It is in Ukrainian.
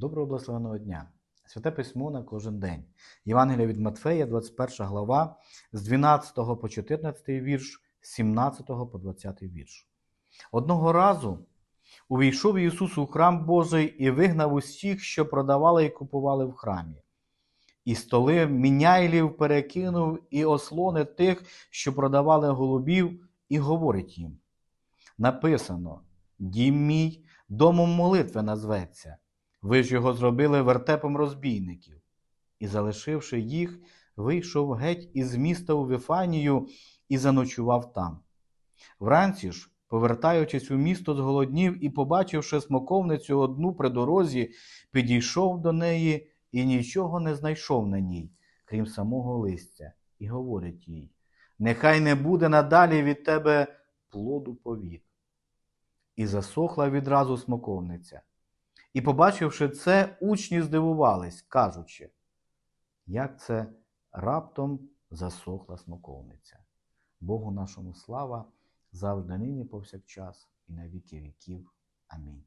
Доброго благословеного дня! Святе письмо на кожен день. Євангелія від Матфея, 21 глава, з 12 по 14 вірш, з 17 по 20 вірш. Одного разу увійшов Ісус у храм Божий і вигнав усіх, що продавали і купували в храмі. І столи міняйлів перекинув, і ослони тих, що продавали голубів, і говорить їм. Написано: Дім мій, домом молитви назветься. Ви ж його зробили вертепом розбійників. І, залишивши їх, вийшов геть із міста у Вифанію і заночував там. Вранці ж, повертаючись у місто, зголоднів і, побачивши смоковницю одну при дорозі, підійшов до неї і нічого не знайшов на ній, крім самого листя, і говорить їй: Нехай не буде надалі від тебе плоду повік. І засохла відразу смоковниця. І, побачивши це, учні здивувались, кажучи, як це раптом засохла смоковниця. Богу нашому слава, завжди нині повсякчас і на віки віків. Амінь.